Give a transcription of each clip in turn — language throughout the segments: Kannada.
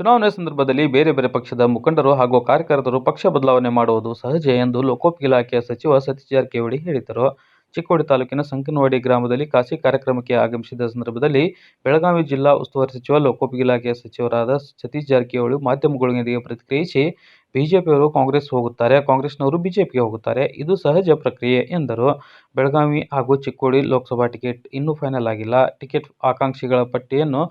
ಚುನಾವಣೆ ಸಂದರ್ಭದಲ್ಲಿ ಬೇರೆ ಬೇರೆ ಪಕ್ಷದ ಮುಖಂಡರು ಹಾಗೂ ಕಾರ್ಯಕರ್ತರು ಪಕ್ಷ ಬದಲಾವಣೆ ಮಾಡುವುದು ಸಹಜ ಎಂದು ಲೋಕೋಪಿ ಇಲಾಖೆಯ ಸಚಿವ ಸತೀಶ್ ಜಾರಕಿಹೊಳಿ ಹೇಳಿದರು. ಚಿಕ್ಕೋಡಿ ತಾಲೂಕಿನ ಸಂಕನವಾಡಿ ಗ್ರಾಮದಲ್ಲಿ ಖಾಸಗಿ ಕಾರ್ಯಕ್ರಮಕ್ಕೆ ಆಗಮಿಸಿದ ಸಂದರ್ಭದಲ್ಲಿ ಬೆಳಗಾವಿ ಜಿಲ್ಲಾ ಉಸ್ತುವಾರಿ ಸಚಿವ, ಲೋಕೋಪಿ ಇಲಾಖೆಯ ಸಚಿವರಾದ ಸತೀಶ್ ಜಾರಕಿಹೊಳಿ ಮಾಧ್ಯಮಗಳೊಂದಿಗೆ ಪ್ರತಿಕ್ರಿಯಿಸಿ, ಬಿಜೆಪಿಯವರು ಕಾಂಗ್ರೆಸ್ ಹೋಗುತ್ತಾರೆ, ಕಾಂಗ್ರೆಸ್ನವರು ಬಿಜೆಪಿಗೆ ಹೋಗುತ್ತಾರೆ. ಇದು ಸಹಜ ಪ್ರಕ್ರಿಯೆ ಎಂದರು. ಬೆಳಗಾವಿ ಹಾಗೂ ಚಿಕ್ಕೋಡಿ ಲೋಕಸಭಾ ಟಿಕೆಟ್ ಇನ್ನೂ ಫೈನಲ್ ಆಗಿಲ್ಲ. ಟಿಕೆಟ್ ಆಕಾಂಕ್ಷಿಗಳ ಪಟ್ಟಿಯನ್ನು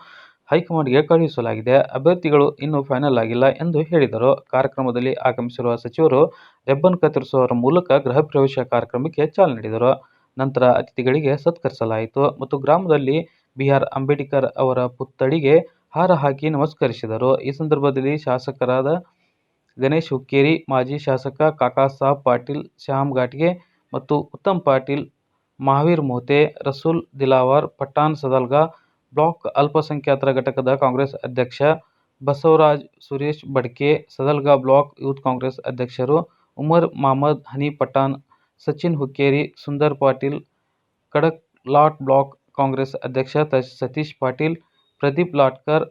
ಹೈಕಮಾಂಡ್ಗೆ ಕಳುಹಿಸಲಾಗಿದೆ. ಅಭ್ಯರ್ಥಿಗಳು ಇನ್ನೂ ಫೈನಲ್ ಆಗಿಲ್ಲ ಎಂದು ಹೇಳಿದರು. ಕಾರ್ಯಕ್ರಮದಲ್ಲಿ ಆಗಮಿಸಿರುವ ಸಚಿವರು ರಿಬ್ಬನ್ ಕತ್ತರಿಸುವುದರ ಮೂಲಕ ಗೃಹ ಪ್ರವೇಶ ಕಾರ್ಯಕ್ರಮಕ್ಕೆ ಚಾಲನೆ ನೀಡಿದರು. ನಂತರ ಅತಿಥಿಗಳಿಗೆ ಸತ್ಕರಿಸಲಾಯಿತು ಮತ್ತು ಗ್ರಾಮದಲ್ಲಿ ಬಿ. ಆರ್. ಅಂಬೇಡ್ಕರ್ ಅವರ ಪುತ್ಥಳಿಗೆ ಹಾರ ಹಾಕಿ ನಮಸ್ಕರಿಸಿದರು. ಈ ಸಂದರ್ಭದಲ್ಲಿ ಶಾಸಕರಾದ ಗಣೇಶ್ ಹುಕ್ಕೇರಿ, ಮಾಜಿ ಶಾಸಕ ಕಾಕಾಸಾಬ್ ಪಾಟೀಲ್, ಶ್ಯಾಮ್ ಘಾಟ್ಗೆ ಮತ್ತು ಉತ್ತಮ್ ಪಾಟೀಲ್, ಮಹಾವೀರ್ ಮೋತೆ, ರಸೂಲ್ ದಿಲಾವರ್, ಪಠಾಣ್ ಸದಲಗಾ ಬ್ಲಾಕ್ ಅಲ್ಪಸಂಖ್ಯಾತರ ಘಟಕದ ಕಾಂಗ್ರೆಸ್ ಅಧ್ಯಕ್ಷ ಬಸವರಾಜ್, ಸುರೇಶ್ ಬಡ್ಕೆ, ಸದಲ್ಗಾ ಬ್ಲಾಕ್ ಯೂತ್ ಕಾಂಗ್ರೆಸ್ ಅಧ್ಯಕ್ಷರು ಉಮರ್ ಮಹಮ್ಮದ್ ಹನಿ ಪಠಾಣ್, ಸಚಿನ್ ಹುಕ್ಕೇರಿ, ಸುಂದರ್ ಪಾಟೀಲ್, ಕಡಕ್ ಲಾಟ್ ಬ್ಲಾಕ್ ಕಾಂಗ್ರೆಸ್ ಅಧ್ಯಕ್ಷ ಸತೀಶ್ ಪಾಟೀಲ್, ಪ್ರದೀಪ್ ಲಾಟ್ಕರ್,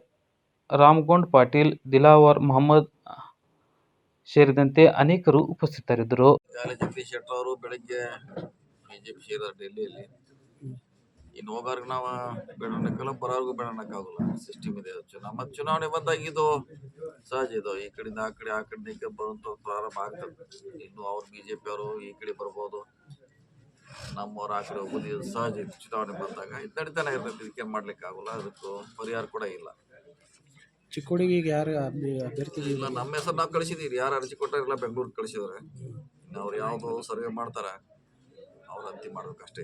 ರಾಮಗೊಂಡ ಪಾಟೀಲ್, ದಿಲಾವರ್ ಮೊಹಮ್ಮದ್ ಸೇರಿದಂತೆ ಅನೇಕರು ಉಪಸ್ಥಿತರಿದ್ದರು. ಇನ್ನು ಹೋಗೋರ್ಗೆ ನಾವು ಬೇಡ ಅನ್ನಕ್ಕಲ್ಲ ಬರೋರ್ಗು ಅನ್ನಕ್ಕಾಗಲ್ಲ ಸಿಸ್ಟಮ್ ಇದೆ ಚುನಾವಣೆ ಮತ್ತು ಚುನಾವಣೆ ಬಂದಾಗ ಇದು ಸಹಜ ಇದು. ಈ ಕಡೆಯಿಂದ ಆ ಕಡೆ ಆ ಕಡೆ ಈ ಕಡೆ ಬರುವಂಥ ಪ್ರಾರಂಭ ಆಗ್ತದೆ. ಇನ್ನು ಅವ್ರು ಬಿ ಜೆ ಪಿ ಅವರು ಈ ಕಡೆ ಬರ್ಬೋದು. ನಮ್ಮವ್ರು ಆ ಕಡೆ ಹೋಗ್ಬೋದು ಇದು ಸಹಜ ಇದು. ಚುನಾವಣೆ ಬಂದಾಗ ಇದು ನಡೀತಾನೆ ಇರ್ತೈತೆ ಇದಕ್ಕೆ ಮಾಡ್ಲಿಕ್ಕೆ ಆಗೋಲ್ಲ ಅದಕ್ಕೂ ಪರಿಹಾರ ಕೂಡ ಇಲ್ಲ. ಚಿಕ್ಕೋಡಿಗೆ ಈಗ ಯಾರು ಅಭ್ಯರ್ಥಿ ಇಲ್ಲ ನಮ್ಮ ಹೆಸರು ನಾವು ಕಳಿಸಿದೀವಿ. ಯಾರು ಅರ್ಜಿ ಕೊಟ್ಟಾರಿಲ್ಲ ಬೆಂಗಳೂರಿಗೆ ಕಳಿಸಿದ್ರೆ. ಇನ್ನು ಅವ್ರು ಯಾವುದು ಸರ್ವೆ ಮಾಡ್ತಾರೆ. ಅವ್ರು ಅಂತಿಮ ಮಾಡ್ಬೇಕು ಅಷ್ಟೇ